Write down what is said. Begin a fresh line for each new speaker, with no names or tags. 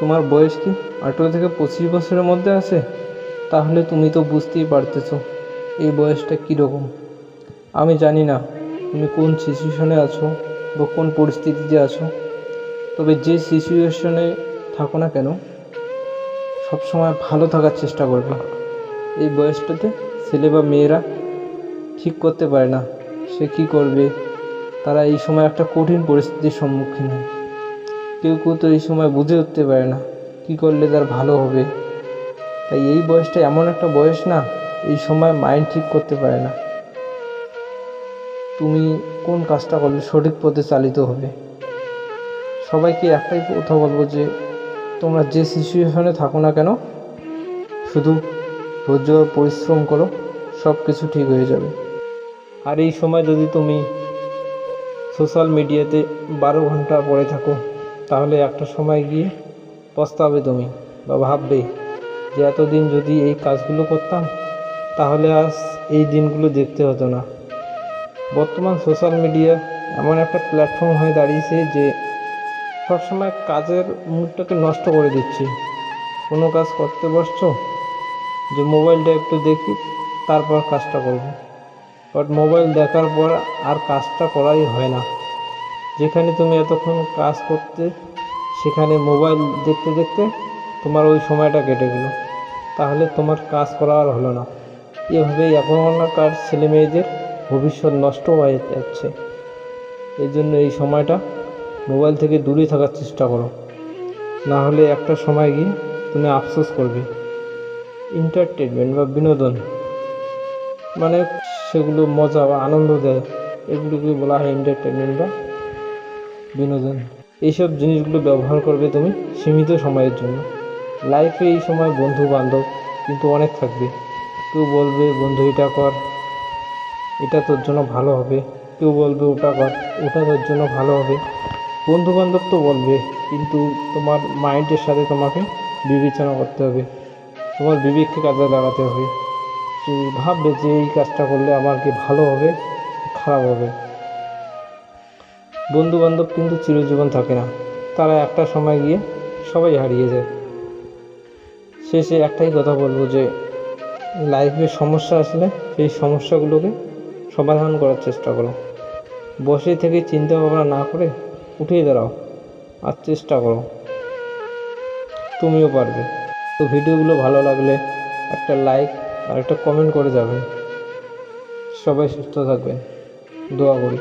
তোমার বয়স কি? আঠেরো থেকে পঁচিশ বছরের মধ্যে আছে? তাহলে তুমি তো বুঝতেই পারতেছ, এই বয়সটা কীরকম। আমি জানি না, তুমি কোন সিচুয়েশনে আছো বা কোন পরিস্থিতিতে আছো। তবে যে সিচুয়েশনে থাকো না কেন, সবসময় ভালো থাকার চেষ্টা করবে। এই বয়সটাতে ছেলে বা মেয়েরা ঠিক করতে পারে না, সে কী করবে? তারা এই সময় একটা কঠিন পরিস্থিতির সম্মুখীন হয়। কেউ কেউ তো এই সময় বুঝে উঠতে পারে না, কী করলে তার ভালো হবে? তাই এই বয়সটা এমন একটা বয়স না, এই সময় মাইন্ড ঠিক করতে পারে না। তুমি কোন কাজটা করলে সঠিক পথে চালিত হবে? সবাইকে একটাই কথা বলব যে, তোমরা যে সিচুয়েশনে থাকো না কেন, শুধু ধৈর্য পরিশ্রম করো সব কিছু ঠিক হয়ে যাবে। আর এই সময় যদি তুমি সোশ্যাল মিডিয়াতে বারো ঘণ্টা পড়ে থাকো তাহলে একটা সময় গিয়ে পস্তাবে তুমি বা ভাববে যে এতদিন যদি এই কাজগুলো করতাম, তাহলে আজ এই দিনগুলো দেখতে হতো না। বর্তমান সোশ্যাল মিডিয়া এমন একটা প্ল্যাটফর্ম হয়ে দাঁড়িয়েছে যে সবসময় কাজের মুডটাকে নষ্ট করে দিচ্ছে। কোনো কাজ করতে বসছো, যে মোবাইলটা একটু দেখি, তারপর কাজটা করব। বাট মোবাইল দেখার পর আর কাজটা করাই হয় না। যেখানে তুমি এতক্ষণ কাজ করতে, সেখানে মোবাইল দেখতে দেখতে তোমার ওই সময়টা কেটে গেলো। তাহলে তোমার কাজ করা আর হলো না। এভাবেই এখনকার ছেলে মেয়েদের ভবিষ্যৎ নষ্ট হয়ে যাচ্ছে। এই জন্য এই সময়টা মোবাইল থেকে দূরে থাকার চেষ্টা করো। না হলে একটা সময় গিয়ে তুমি আফসোস করবে। এন্টারটেনমেন্ট বা বিনোদন মানে সেগুলো মজা বা আনন্দ দেয়, এগুলোকে বলা হয় এন্টারটেনমেন্ট বা বিনোদন। এইসব জিনিসগুলো ব্যবহার করবে তুমি সীমিত সময়ের জন্য। লাইফে এই সময় বন্ধু বান্ধব কিন্তু অনেক থাকবে। কেউ বলবে, বন্ধু, এটা কর। এটা তোর জন্য ভালো হবে। কেউ বলবে, ওটা কর। ওটা তোর জন্য ভালো হবে। বন্ধু বান্ধব তো বলবে, কিন্তু তোমার মাইন্ডের সাথে তোমাকে বিবেচনা করতে হবে। তোমার বিবেককে কাজে লাগাতে হবে। ভাববে যে এই কাজটা করলে আমার কি ভালো হবে, খারাপ হবে। বন্ধু বান্ধব কিন্তু চিরজীবন থাকে না। তারা একটা সময় গিয়ে সবাই হারিয়ে যায়। শেষে একটাই কথা বলব যে লাইফে সমস্যা আসলে সেই সমস্যাগুলোকে সমাধান করার চেষ্টা করো। বসে থেকে চিন্তা ভাবনা না করে উঠে দাঁড়াও আর চেষ্টা করো। তুমিও পারবে। তো ভিডিওগুলো ভালো লাগলে একটা লাইক আর একটা কমেন্ট করে যাবেন। সবাই সুস্থ থাকবেন। দোয়া করি।